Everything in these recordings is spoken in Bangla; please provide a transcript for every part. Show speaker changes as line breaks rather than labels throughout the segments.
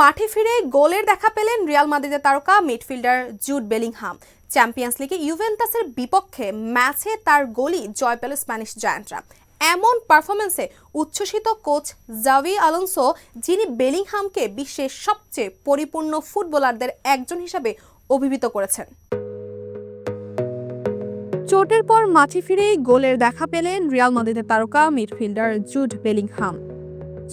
মাঠে ফিরে গোলের দেখা পেলেন রিয়াল মাদ্রিদের তারকা মিডফিল্ডার জুড বেলিংহাম। চ্যাম্পিয়ন্স লিগে ইউভেন্টাসের বিপক্ষে ম্যাচে তার গোলই জয় পেল স্প্যানিশ জায়ান্টরা। এমন পারফরমেন্সে উচ্ছ্বসিত কোচ জাভি আলোনসো, যিনি বেলিংহামকে বিশ্বের সবচেয়ে পরিপূর্ণ ফুটবলারদের একজন হিসাবে অভিহিত করেছেন। চোটের পর মাঠে ফিরেই গোলের দেখা পেলেন রিয়াল মাদ্রিদের তারকা মিডফিল্ডার জুড বেলিংহাম।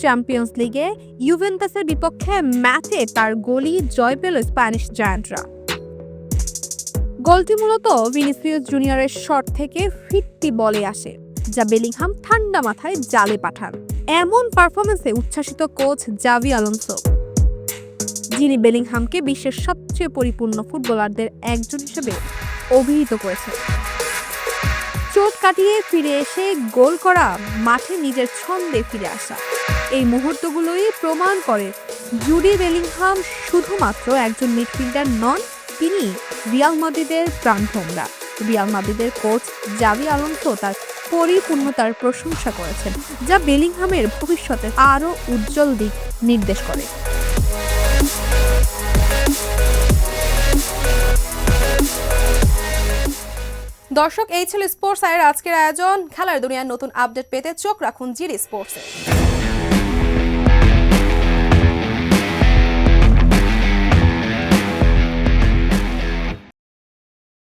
চ্যাম্পিয়ন্স লিগে ইউভেন্টাসের বিপক্ষে ম্যাচে তার গোলই জয় পেল স্প্যানিশ জায়ান্টরা। গোলটি মূলত ভিনিসিয়াস জুনিয়রের শট থেকে ফিরতি বলে আসে, যা বেলিংহাম ঠান্ডা মাথায় জালে পাঠান। এমন পারফরমেন্সে উচ্ছ্বাসিত কোচ জাভি আলোনসো, যিনি বেলিংহামকে বিশ্বের সবচেয়ে পরিপূর্ণ ফুটবলারদের একজন হিসেবে অভিহিত করেছেন। চোট কাটিয়ে ফিরে এসে গোল করা, মাঠে নিজের ছন্দে ফিরে আসা। এই মুহূর্তগুলোই প্রমাণ করে জুডি বেলিংহাম শুধুমাত্র একজন মিডফিল্ডার নন, তিনি রিয়াল মাদ্রিদের প্রাণভোমরা রিয়াল মাদ্রিদের কোচ জাভি আলোনসো তার পরিপূর্ণতার প্রশংসা করেছেন, যা বেলিংহামের ভবিষ্যতের আরও উজ্জ্বল দিক নির্দেশ করে। দর্শক, এই ছিল স্পোর্টস আয়ের আজকের আয়োজন। খেলার দুনিয়ার নতুন আপডেট পেতে চোখ রাখুন জিরি স্পোর্টসে।